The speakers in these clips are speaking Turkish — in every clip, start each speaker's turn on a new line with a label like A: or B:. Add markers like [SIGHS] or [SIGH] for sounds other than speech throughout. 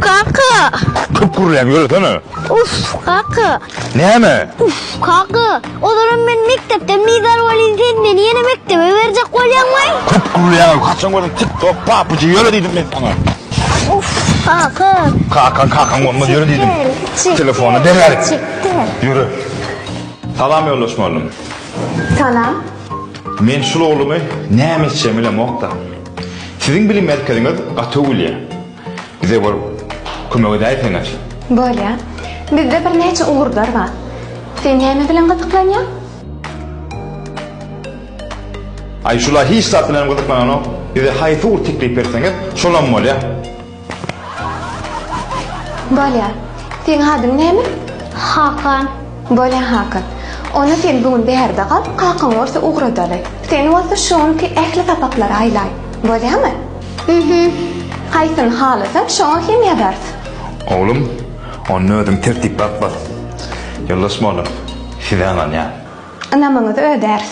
A: Kanka.
B: Kıpkırlayan öğretene.
A: Uf kanka.
B: Ne mi?
A: Uf kanka. O zaman ben mektepte Nidar Validin'den yeni mektebe verecek olyan var.
B: Kıpkırlayan kaçan gördüm TikTok papucu yöre dedim ben sana.
A: Uf kanka.
B: Kakan kakan olmaz yöre dedim. Telefonu dener.
A: Çıktı.
B: Yürü. Salam yollaşma oğlum.
C: Salam.
B: Men şul oğlumu ne emetçem ile. Sizin bilim merkeziniz Atölye. Bize bol kömege däýseňer.
C: Bolýa. Bizde bir näçe uğurdar bar. Sen näme bilen gyzyklanýa?
B: Ay şula hiç zat bilen gyzyklanýan o. Bize haýsy uğur teklip berseňiz, şolam bolýa.
C: Bolýa. Sen hadym näme?
A: Hakan.
C: Bolýa Hakan. Ona sen bugün bäherde gal, kalkan varsa uğra daly. Sen wasa şonki ähli sapaklara aýlay. Bolya mı?
A: Hı mhm. hı.
C: Haýsyn halasa şoňa hemiýa bert.
B: Oğlum, onu ödüm tertip bak bak. Yollaşma oğlum. Fidanan ya.
C: Anamını da öders.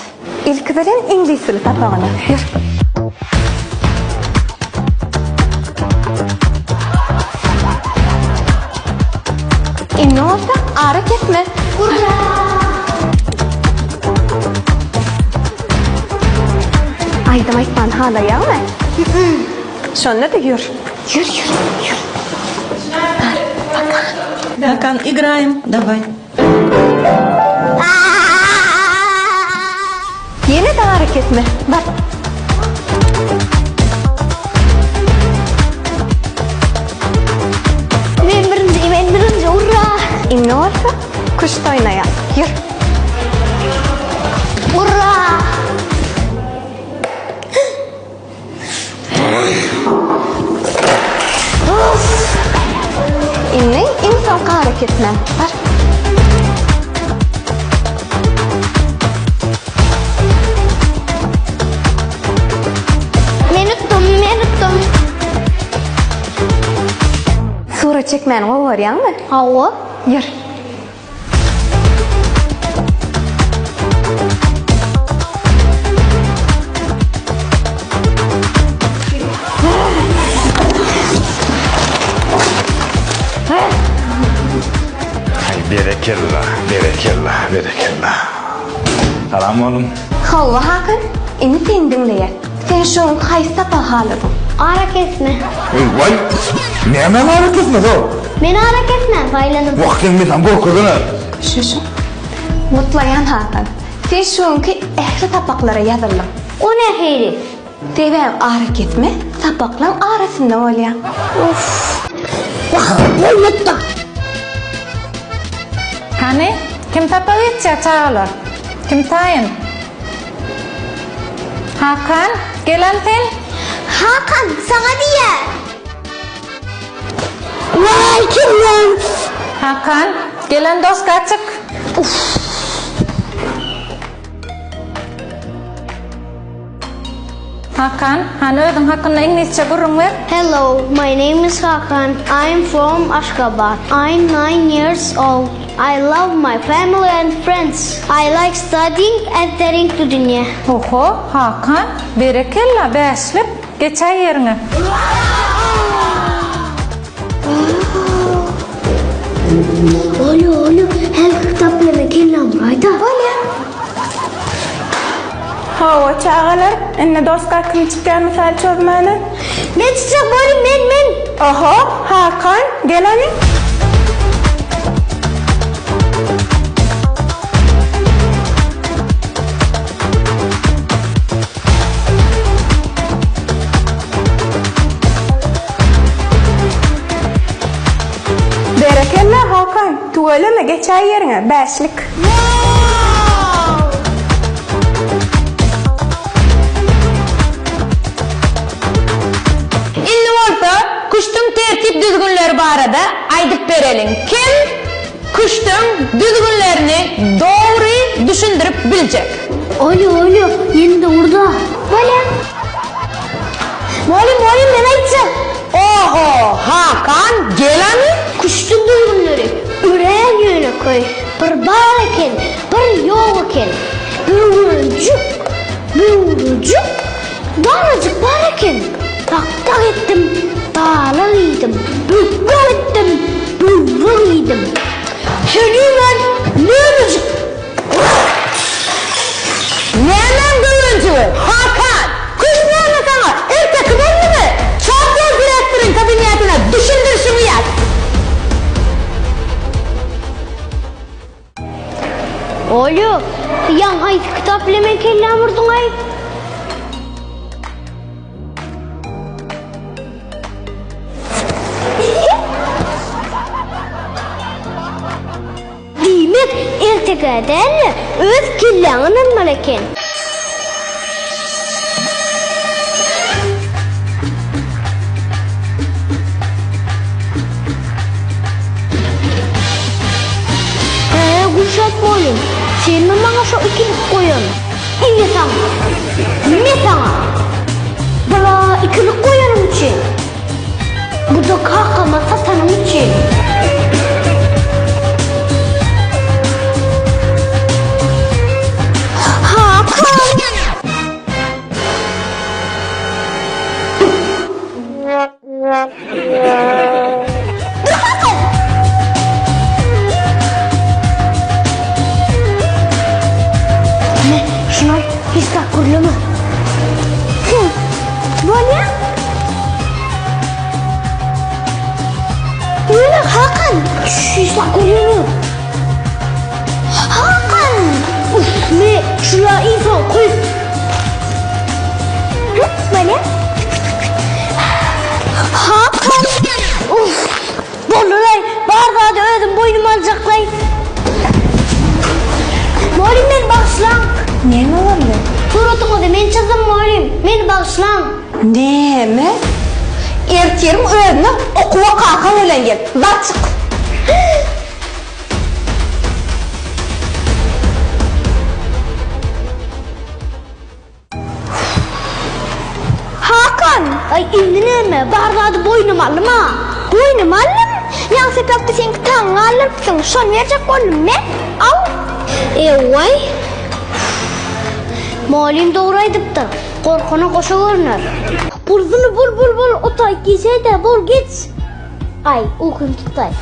C: İlk bilen İngiliz dili tapağını. Emne olsa ara kesme. Aydım aytman hala ya mı? Şonda da yürü.
A: Yürü yürü yürü.
D: Hakan, играем. Давай.
C: Yine de ağrı kesme. Bak.
A: Ben birinci, ben birinci. Urra.
C: İnne olsa kuş oynaya. Yürü.
A: Urra.
C: İnsan ağrı kesme. Bak.
A: Men uttum, men uttum.
C: Sura çekmen o var ya mı?
A: Hava.
C: Yürü.
B: Ay berekella, berekella, berekella. Salam oğlum.
C: Havva Hakan, ini sen dinleye. Sen şunun haysta pahalıdın.
A: Ara kesme.
B: Vay. Ne hemen hareketiniz o?
A: Beni ara kesme. Bayladım.
B: Vaktin mi tam korkudun
C: Şu şu. Mutlayan Hakan. Sen şunki ehli tapaklara yazılım.
A: O ne heyri?
C: Devem ağrı gitme, tapaklan arasında olya.
A: Bayladım.
D: Hani? Kim tapa geçecek çağlar? Kim tayin? Hakan, gelen sen.
A: Hakan sana diye. Vay kim lan?
D: Hakan, gelen dost kaçık. Hakan, hani ödün hakkında İngilizce gurrun ver?
A: Hello, my name is Hakan. I'm from Ashgabat. I'm nine years old. I love my family and friends. I like studying and getting to dünya.
D: Oho, Hakan, berekella beşlip geçer yerine.
A: Olu olu, her kitaplarına kelam rayda. Öyle.
E: Hava çağalar, enne doska kim çıkan misal çözmeni.
A: Ne çiçek bari men men.
E: Oho, Hakan, gel Tuvaleme geçer yerine, beşlik.
F: Kuştun tertip düzgünleri barada aydıp verelim. Kim kuştun düzgünlerini doğru düşündürüp bilecek.
A: Olu olu, yeni de orada. Böyle. Molim molim ben aytacağım.
F: Oho Hakan gelen
A: Kuştu duyguları üreğe yöne koy. Bir bağ eken, bir yol vurucuk, bir vurucuk. Daracık bağ eken. Tak tak ettim. Dağlar iyiydim. Bükler ettim. Bülbül iyiydim. Seni ben ne müzik?
G: Nemen gülüncü? Hakan! Kuş ne anlatana? Erkek ben mi? Çarpıyor direktörün kabinetine. Düşündür şunu ya.
A: Oğlum, yan ay kitap lemen kelle vurdun ay. Demek ertekeden öz kelleğini almaleken. Ee, Gülşat bana şu ikilik koyun? İyi sana. Ne sana? Bana ikilik koyarım için. Bu da kalkamazsa senin için. Bardağı da ödüm boynum alacaklar. Molim beni bağışlan.
C: Ne mi oldu?
A: Suratımı da men çizim molim. Beni bağışlan.
C: Ne mi? Ertirim öğrenip okuva kalkan ölen gel. Zat çık.
A: Hakan. Ay indineme. Bardağı da boynum alım ha. Boynum alım. Мен тапты сен таң алыпсың, шон мер жақ болым? Ау! Еуай! ой! Малин доғырайдыпты, қорқыны қоша көрінер. бол бол бол, бұл ұтай, кесе де бұл кетс. Ай, ұқын тұтай.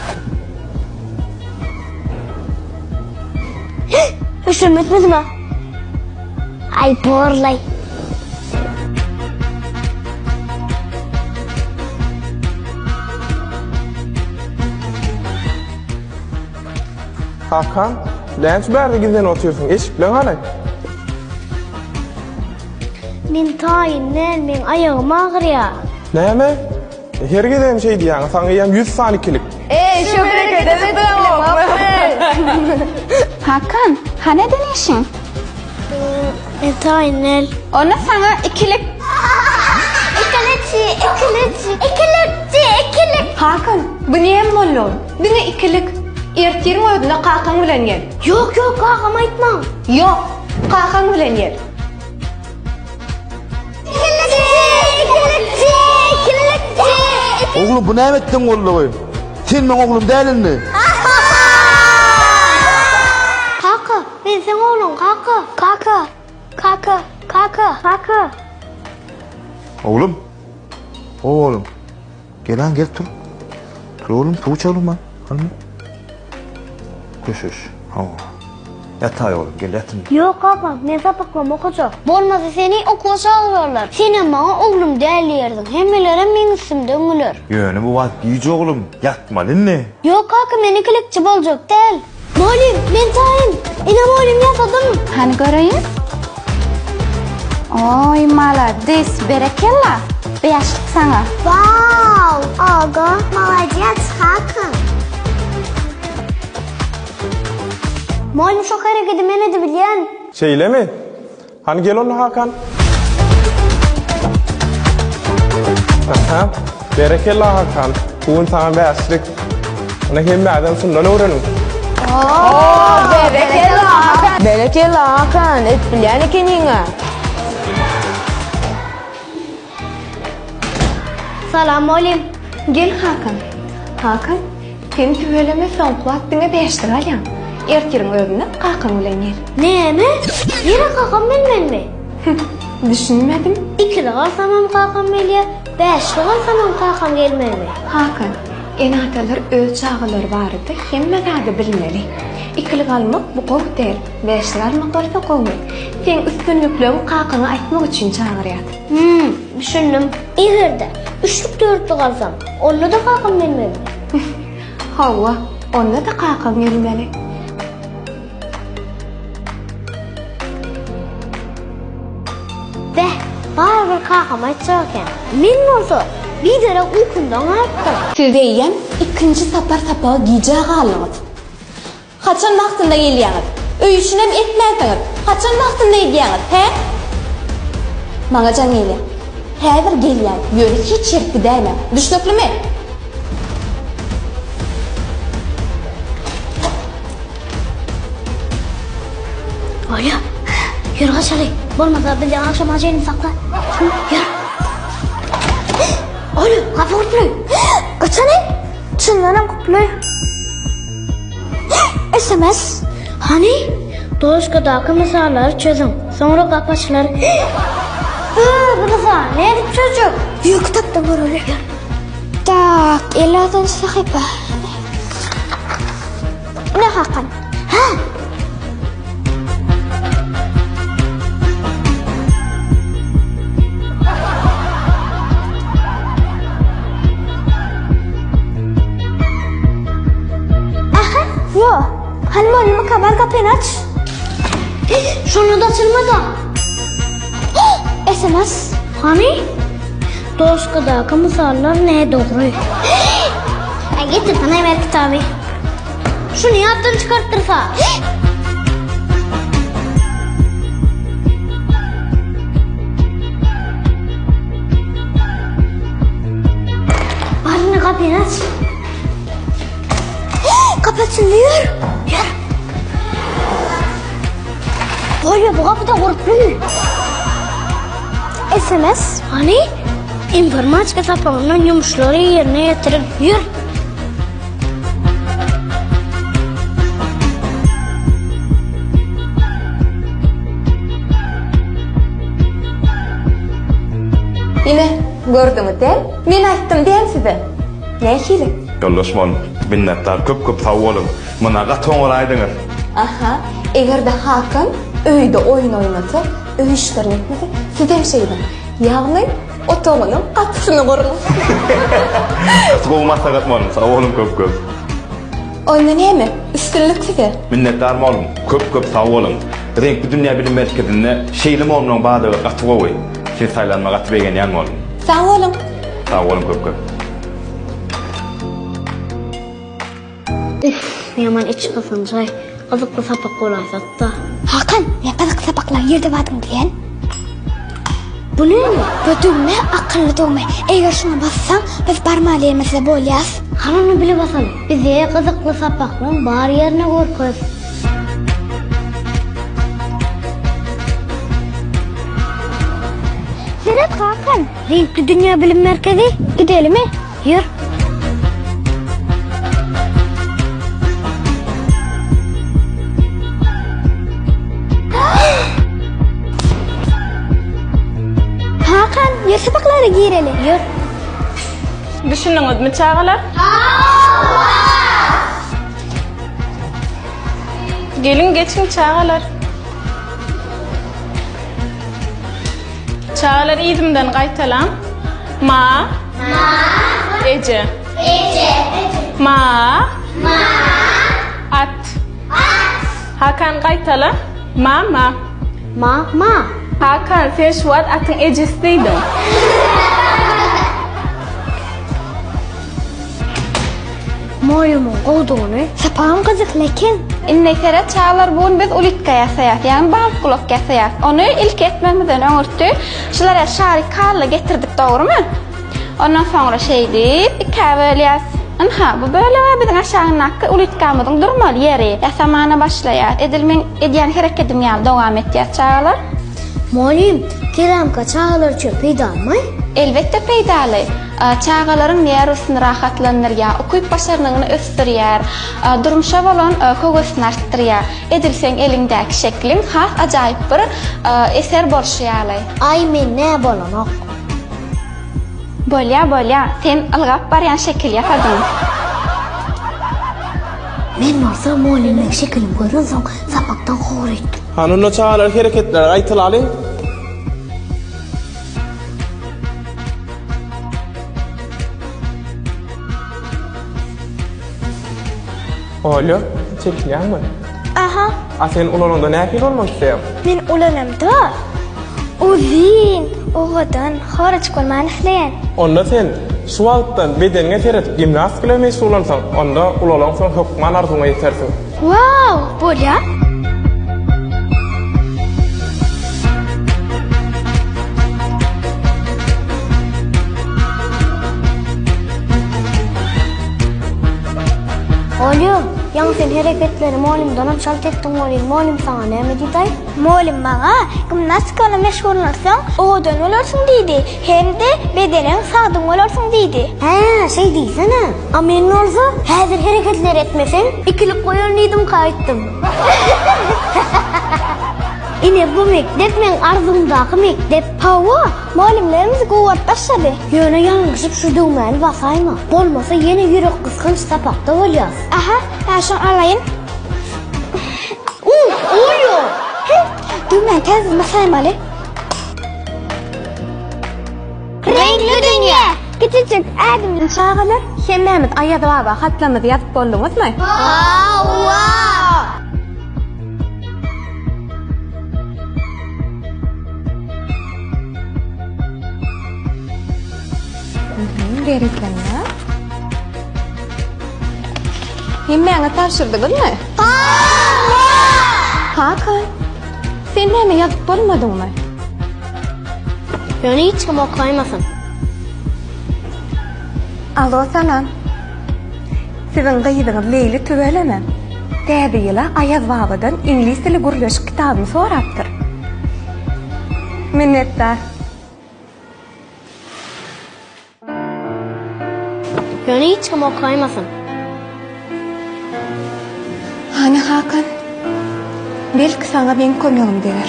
A: Үшім өтмеді ма? Ай, бұрлай.
H: Hakan, lens berde gizlen oturuyorsun. Eşik bilen halay.
A: Min tayin nel min ayağım ya.
H: Ne mi? Her gidem şey diyen, sana yem 100 sanikilik.
C: Hakan, ha ne deneyişin?
A: Min tayin nel.
C: Ona sana ikilik.
A: İkilikçi, ikilikçi, ikilikçi, ikilik.
C: Hakan, bu niye mollon? Bu ne ikilik? Ölen gel.
A: Yok yok kakam aytmam.
C: Yok, kalkan ölen gel.
A: İkilikçi, ikilikçi, ikilikçi.
B: Oğlum bu ne ettin oğlum? Sen ben oğlum değilin mi? [LAUGHS]
A: Kaka, ben sen oğlum kaka. Kaka, kaka, kaka, kaka.
B: Oğlum. Oğlum. Gel lan gel dur. Dur oğlum tuğ çalım lan. Hanım düşüş. Ha. Yatay oğlum gel yatın.
A: Yok abla ne bakmam okuyacak. Olmazsa seni okusa alırlar. Senin bana oğlum değerli yerdin. Hemmelere benim isim dönülür.
B: Yani bu vakit iyice oğlum. Yatma ne?
A: Yok hakim beni kılıkçı olacak değil. Molim ben tayim. İnam oğlum yatadım.
C: Hani göreyim? Oy mala des berekella. Beyaşlık sana.
A: Wow. Aa Molim şu hareketi men edebilyen.
H: Şeyle mi? Hani gel oğlum Hakan. Aha, berekella Hakan. Bugün sana beşlik. Ona hem adam sundan öğrenin.
G: Berekeli Hakan. Et bilen ekeninga.
A: Salam molim.
C: Gel Hakan. Hakan, sen tüveleme son kuvattine beşlik alyan. Ertirim ödüne kalkan ölen gel.
A: Ne mi? Yine kakam bilmen mi?
C: Düşünmedim.
A: İki de kalsamam kakam meliye. Beşli olsamam kakam gelmeli.
I: Hakan, enatalar öz çağıları barada hemme gaga bilmeli. İkili galmak bu qow der, beşli almak bolsa qowmy. Sen üstünlüklüğün kakana aýtmak üçin çağırýar.
A: Hmm, düşündüm. İhirde. Üçlük dörtlük kalsam. Onunla da kakam gelmeli. [LAUGHS]
I: Hawa, onda da kakam gelmeli.
A: Bari bir kakam açakken. Men olsa bir dere uykundan ayıptım.
C: Siz diýen ikinji sapar sapa galyňyz. Haçan wagtynda gelýäňiz? Öý işinem etmäsiňiz. Haçan wagtynda edýäňiz, he? Maňa jan gelýär. Häzir gelýär. Ýöre hiç ýerki däme. Düşnüklümi?
A: Oya, yürü kaçalım. Olmasa bir de akşam acayip sakla. Yürü. Oya, kapı kurtuluyor. Kaçalım. Çınlanan kurtuluyor. SMS. Hani? Doğuşkadaki misalları çözün. Sonra. Iıı, Rıza, nerede çocuk? Büyük kitapta var öyle. Tak, 56. sayfa. Ne Hakan? Ha? Kapıyı aç. Şunu da açılmadı. [GASPS] SMS. Hani? Doskadaki misallar ne doğru? [GASPS] Ay getir bana hemen kitabı. Şunu yaptın çıkarttırsa. Bari [GASPS] kapıyı aç. Kapı Böyle bu kapıda korkmuyor. SMS. Hani? İnformatika sapağından yumuşları yerine getirin. Yürü.
C: Ine, gördüňiz del? Men aýtdym diýen size. Nähili?
B: Yoldaşman, minnettar köp köp sag bolun. Muna gatoň olaýdyňyz.
C: Aha, egerde Hakan öýde oyun oýnasa, öý işlerini etmese, siz hem şeyden. Ýagny otolunyň gatysyny gorun.
B: Sowmasa gatman, sag bolun köp köp.
C: Onda näme? Üstünlük size.
B: Minnettar bolun, köp köp sag bolun. Renkli Dünya Bilim Merkezinde şeýle olmagyň badygy gaty gowy. Siz saýlanma gaty begen ýan bolun.
C: Sağ olun.
B: Sag bolun köp köp.
A: Üf, yaman iç kısınca. Kızıklı sapak olaysak da.
J: Hakan, ne kızık sapaklar yerde vardım diyen.
A: Bu ne mi?
J: Götürme, akıllı doğma. Eğer şuna bassan, biz parmağı elmesine bolyaz.
A: Hanını bile basalım. Bize kızıklı sapakların bari yerine korkuyoruz.
J: Serap Hakan,
A: Renkli Dünya Bilim Merkezi.
J: gidelim mi?
A: Yürü.
J: Sapakları girelim.
A: Yürü.
K: Düşündüňizmi çağalar? Gelin geçin çağalar. Çağalar iyidimden qaytalam. Ma. Ma. Ece. Ece. Ma. Ma. At. At. Hakan qaytala. Ma ma.
A: Ma, ma.
K: Hakan sen şu an atın ecesiydin. [LAUGHS]
A: Moyumun kovduğunu.
J: Sapağım kızık lekin.
I: Innekere çağlar bugün biz ulitka ýasaýak, ýani bal kulak ýasaýak. Onu ilk etmemizden öňürtü şulara şarik karla getirdik, dogrymy? Ondan soňra şeýdi, ikawelýas. Anha, bu böyle we biziň aşagynaky ulitkamyzyň durmaly ýeri. Ýasamana başlaýar. Edilmen edýän hereketim ýaly dowam etýär çağlar.
A: Moyum, kiramka çağlar çöpü dalmay.
I: Elbette peydaly. Çağalaryň nerwsyny rahatlandyrýar, okuyup başaranyny ösdürýär, durmuşa bolan höwesini artdyrýar. Edilseň elindäki şekliň has ajaýyp bir eser bolşýaly.
A: Ay men nä bolanok?
I: Bolya bolya, sen ılgap barýan şekil yapadın.
A: Men bolsa molynyň şekilini görürsem, sapakdan howur etdim.
H: Hanunla çağalar hereketler aýtylaly. Oýla, çekilýärmi?
J: Aha.
H: A sen ulananda näpil bolmak isleýär?
J: Men ulanamda uzin ogadan haraç bolman isleýän.
H: Onda sen şu wagtdan bedenge teretip gimnastikle meşgul bolsan, onda ulalaň soň hökman arzuňa ýetersin.
J: Wow,
A: bolýar. Yan sen hareketleri molimdan hem şalt ettin molim. Molim sana ne mi ditay?
J: Molim bana gimnastikana meşgul olursan oğadan olursun deydi. Hem de bedenen sağdan olursun deydi.
A: He, şey diysene. Amen olsa, hazır hareketler etmesen, ikilik koyan idim kayıttım. [LAUGHS] Ine bu mektep men arzumdaki mektep.
J: Hava, molimlerimiz kuvvet başladı.
A: Yöne yanlışıp şu düğmeni basayma. Olmasa yine yürek kıskanç sapakta olacağız.
J: Aha, ben şunu alayım.
A: Uh, oluyor.
J: Dümen tez masaymalı. Renkli dünya. Küçücük adım.
C: Çağılar, hem Mehmet ayad baba hatlamızı yazıp boldunuz mu? Gereklenme. Hem bana tapşırdınız mı? Hakan, sen bana yazıp bolmadın mı?
A: Yöne hiç kim okuymasın.
C: Alo salam. Sizin gaýdyňyz Leyli tübelemem. Täze ýyla Ayaz babadan ingliz dili gurulaş kitabyny sorapdyr. Minnetdar.
A: Yöne hiç kim okuymasın.
C: Hani Hakan? Belki sana ben kömegim der.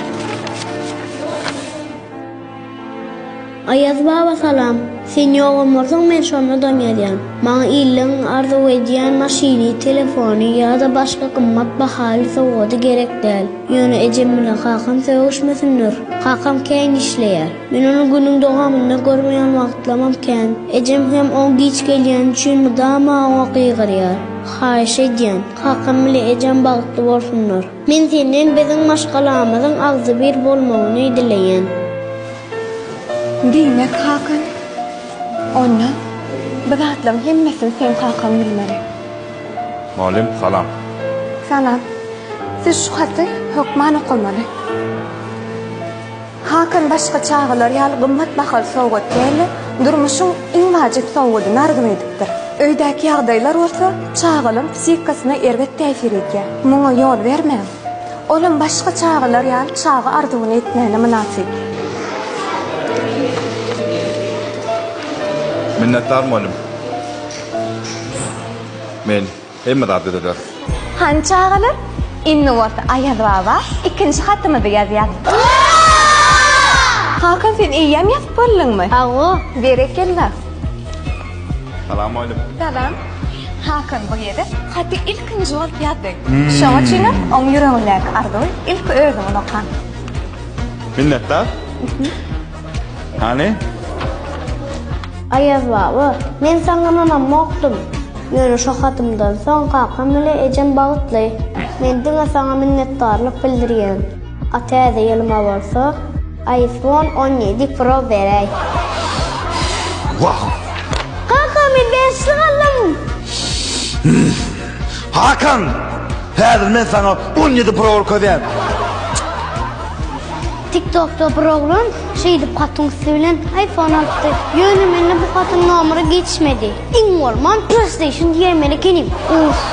A: Ayaz baba salam. Sen yoğun olsan men şonu dömýärdim. Maňa illiň arzu edýän maşiny, telefony ýa-da başga kymmat bahaly sowgady gerek däl. Ýöne ejem bilen hakam söwüşmesinler. Hakam käň işleýär. Men onu günüň dogamaynda görmeýän wagtlamam kän. Ejem hem o giç gelýän üçin dama oqygyrýar. Haýyş edýän, hakam bilen ejem bagtly bolsunlar. Men senden biziň maşgalamyzyň agzy bir bolmagyny dileýän.
C: Demek Hakan. Onna, bir atlam hemmesini sen halkam bilmeli.
B: Malim, salam.
C: Salam. Siz şu hatı hukman okumalı. Hakan başka çağılar yal gımmat bakar soğut geldi, durmuşun in vacip soğudu nargın ediptir. Öydäki ýagdaýlar bolsa, çağılın psihikasyna erwet täsir edýär. Muňa ýol bermän. Olam başga çağılar ýaly çağı arzuwyny etmäne münasip.
B: Minnettar molim. Men hemme zat eder.
C: Han çağılar? Inni bolsa Ayaz baba ikinji hatymyzy ýazýar. Hakan sen iýem ýazyp boldunmy?
A: Ago,
C: Berekella.
B: Salam molim.
C: Salam. Hakan bu ýerde haty ilkinji bolup ýatdyk. Şoňa üçin oň ýüregiňdäki arzuwy ilk özüň okan.
B: Minnettar. Hani?
A: Ayaz baba, men sana mamam moktum. Yönü şu hatımdan son kakam ile ecem bağıtlı. Men dine sana minnettarlık bildirýän. Atədə yılıma bolsa, iPhone 17 Pro berey.
L: Wow.
A: Kakam ben sığalım. [SIGHS]
L: Hakan! Häzir men sana 17 Pro ködem.
A: TikTok'ta program şeydi katın bilen iPhone attı. Yönü menle bu katın namırı geçmedi. İn orman PlayStation diyemeli kenim. Uf.